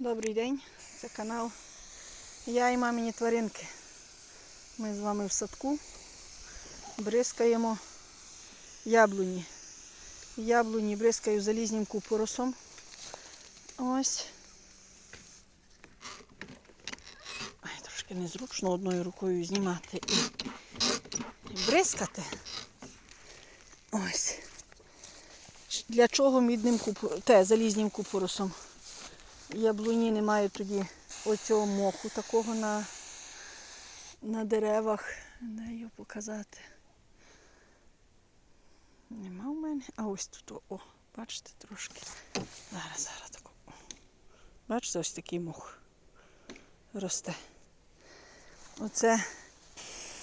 Добрий день, це канал Я і мамині тваринки. Ми з вами в садку бризкаємо яблуні. Яблуні бризкаю залізним купоросом. Ось. Ай, трошки незручно одною рукою знімати і, бризкати. Ось. Для чого мідним купоросом, те, залізним купоросом? Яблуні немає тоді оцього моху такого на, на деревах. Де його показати? Нема в мене. А ось тут, о, бачите трошки. Зараз, зараз тако. Бачите, ось такий мох росте. Оце,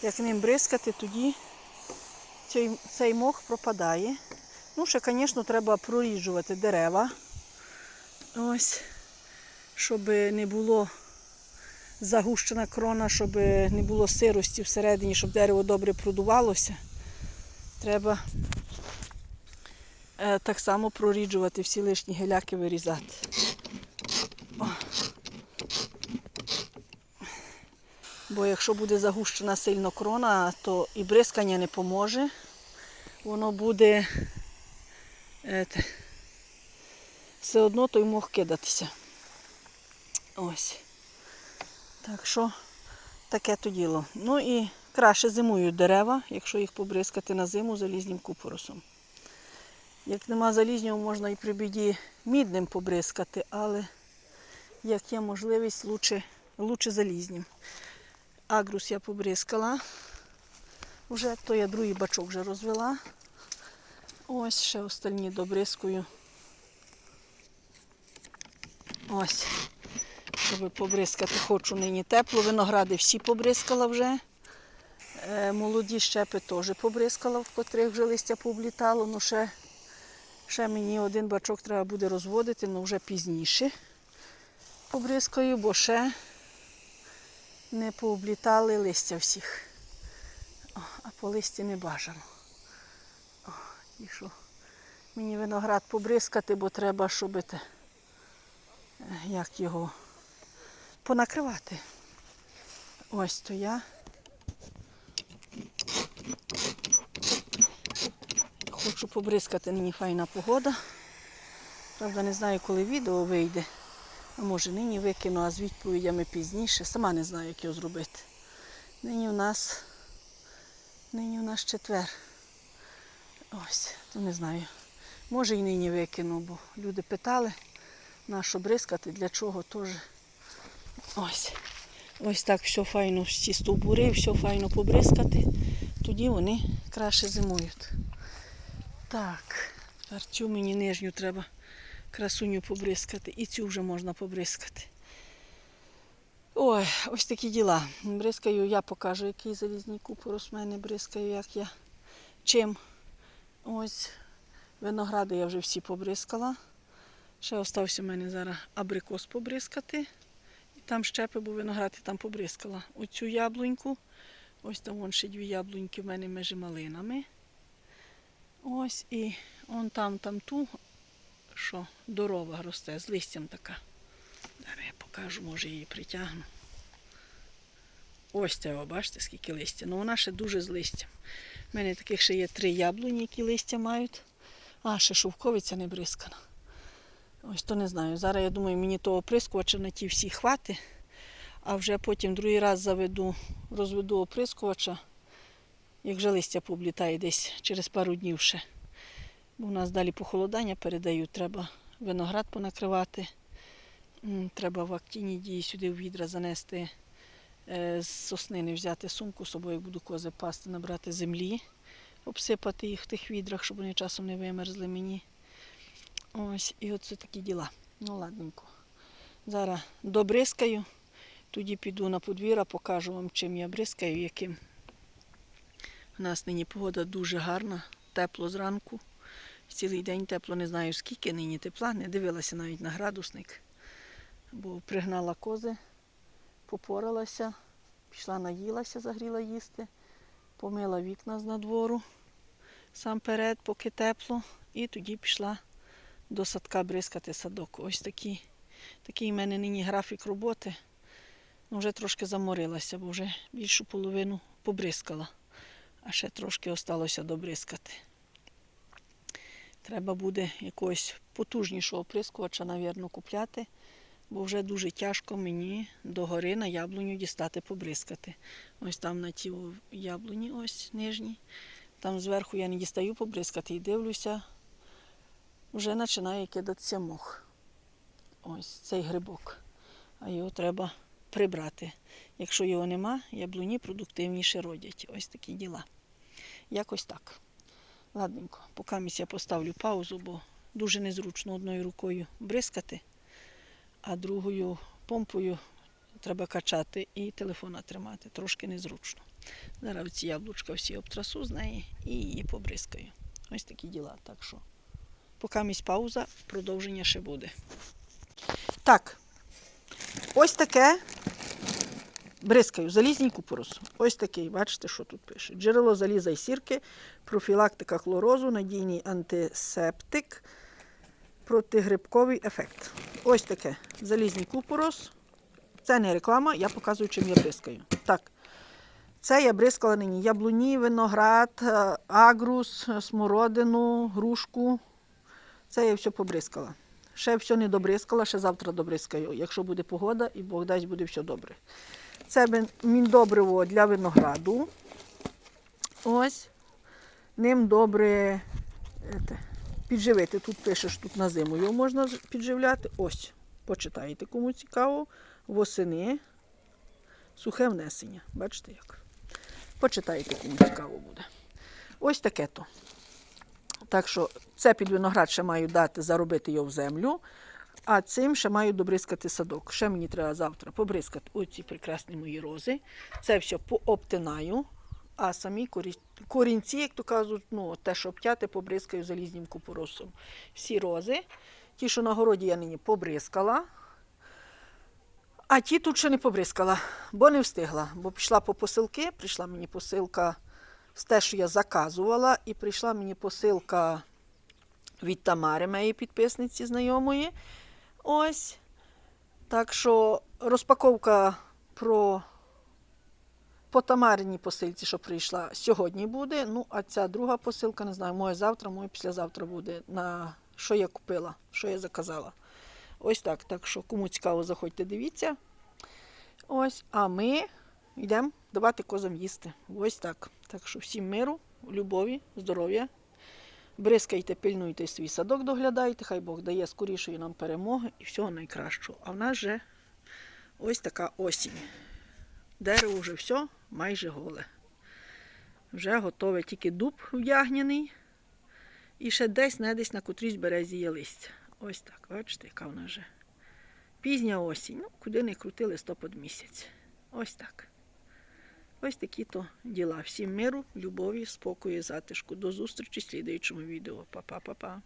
як ним бризкати, тоді цей, цей мох пропадає. Ну, ще, звісно, треба проріджувати дерева. Ось, щоб не було загущена крона, щоб не було сирості всередині, щоб дерево добре продувалося. Треба е, так само проріджувати, всі лишні геляки вирізати. Бо якщо буде загущена сильно крона, то і бризкання не поможе. Воно буде е, все одно той мог кидатися. Ось. Так що таке то діло. Ну і краще зимують дерева, якщо їх побризкати на зиму залізним купоросом. Як нема залізнього, можна і при біді мідним побризкати, але як є можливість, лучше, лучше залізнім. Агрус я побризкала. Вже то я другий бачок вже розвела. Ось ще остальні добризкую. Ось, щоб побризкати, хочу нині тепло. Виногради всі побризкала вже. Е, молоді щепи теж побризкала, в котрих вже листя пооблітало. Ну ще, ще мені один бачок треба буде розводити, але вже пізніше побризкаю, бо ще не пооблітали листя всіх. О, а по листі не бажано. О, і що? Мені виноград побризкати, бо треба, щоб те, е, як його понакривати. Ось то я. Хочу побризкати, нині файна погода. Правда, не знаю, коли відео вийде. А може нині викину, а з відповідями пізніше. Сама не знаю, як його зробити. Нині у нас нині у нас четвер. Ось, то не знаю. Може і нині викину, бо люди питали, на що бризкати, для чого теж. Ось. Ось так все файно, всі стовбури, все файно побризкати. Тоді вони краще зимують. Так, тепер цю мені нижню треба красуню побризкати. І цю вже можна побризкати. Ой, ось такі діла. Бризкаю, я покажу, який залізний купорос в мене бризкаю, як я чим. Ось виногради я вже всі побризкала. Ще остався в мене зараз абрикос побризкати. І там щепи, бо виноград я там побризкала. Оцю яблуньку. Ось там вон ще дві яблуньки в мене між малинами. Ось і он там, там ту, що дорога росте, з листям така. Зараз я покажу, може її притягну. Ось це, бачите, скільки листя. Ну вона ще дуже з листям. У мене таких ще є три яблуні, які листя мають. А, ще шовковиця не бризкана. Ось то не знаю. Зараз я думаю, мені того оприскувача на ті всі хвати, а вже потім другий раз заведу, розведу оприскувача, як вже листя пооблітає десь через пару днів ще. Бо у нас далі похолодання передають, треба виноград понакривати. Треба в актійній дії сюди в відра занести е, з соснини, взяти сумку з собою, буду кози пасти, набрати землі, обсипати їх в тих відрах, щоб вони часом не вимерзли мені. Ось, і оце такі діла. Ну, ладненько. Зараз добризкаю, тоді піду на подвір'я, покажу вам, чим я бризкаю, яким. У нас нині погода дуже гарна, тепло зранку. Цілий день тепло, не знаю скільки нині тепла, не дивилася навіть на градусник, бо пригнала кози, попоралася, пішла наїлася, загріла їсти, помила вікна з надвору сам перед, поки тепло, і тоді пішла до садка бризкати садок. Ось такі Такий в мене нині графік роботи. Ну, вже трошки заморилася, бо вже більшу половину побризкала. А ще трошки осталося добризкати. Треба буде якогось потужнішого оприскувача, навірно, купляти, бо вже дуже тяжко мені догори на яблуню дістати побризкати. Ось там на ті яблуні, ось нижні. Там зверху я не дістаю побризкати і дивлюся, вже починає кидатися мох. Ось цей грибок. А його треба прибрати. Якщо його нема, яблуні продуктивніше родять. Ось такі діла. Якось так. Ладненько, поки я поставлю паузу, бо дуже незручно одною рукою бризкати, а другою помпою треба качати і телефона тримати. Трошки незручно. Зараз ці яблучка всі обтрасу з неї і її побризкаю. Ось такі діла. Так що, поки місць пауза, продовження ще буде. Так, ось таке бризкаю. Залізній купорос. Ось такий, бачите, що тут пише. Джерело заліза і сірки, профілактика хлорозу, надійний антисептик, протигрибковий ефект. Ось таке. Залізній купорос. Це не реклама, я показую, чим я бризкаю. Так. Це я бризкала нині яблуні, виноград, е, агрус, смородину, грушку. Це я все побризкала. Ще все не добризкала, ще завтра добризкаю, якщо буде погода і Бог дасть, буде все добре. Це міндобриво для винограду. Ось. Ним добре ете, підживити. Тут пишеш, тут на зиму його можна підживляти. Ось. Почитайте, кому цікаво. Восени. Сухе внесення. Бачите як? Почитайте, кому цікаво буде. Ось таке то. Так що це під виноград ще маю дати, заробити його в землю, а цим ще маю добризкати садок. Ще мені треба завтра побризкати оці прекрасні мої рози. Це все пообтинаю, а самі корінці, як то кажуть, ну, те, що обтяти, побризкаю залізним купоросом. Всі рози. Ті, що на городі я нині побризкала, а ті тут ще не побризкала, бо не встигла. Бо пішла по посилки, прийшла мені посилка з те, що я заказувала, і прийшла мені посилка від Тамари, моєї підписниці знайомої. Ось. Так що розпаковка про по Тамариній посилці, що прийшла, сьогодні буде. Ну, а ця друга посилка, не знаю, моє завтра, моє післязавтра буде. На що я купила, що я заказала. Ось так. Так що, кому цікаво, заходьте, дивіться. Ось, а ми йдемо давати козам їсти. Ось так. Так що всім миру, любові, здоров'я. Бризкайте, пильнуйте свій садок, доглядайте, хай Бог дає скорішої нам перемоги і всього найкращого. А в нас же ось така осінь. Дерево вже все майже голе. Вже готове тільки дуб вдягняний. І ще десь, не десь на котрійсь березі є листя. Ось так, бачите, яка вона вже. Пізня осінь. Ну, куди не крути листопад місяць. Ось так. Ось такі то діла. Всім миру, любові, спокою, затишку. До зустрічі в слідуючому відео. Па-па-па-па.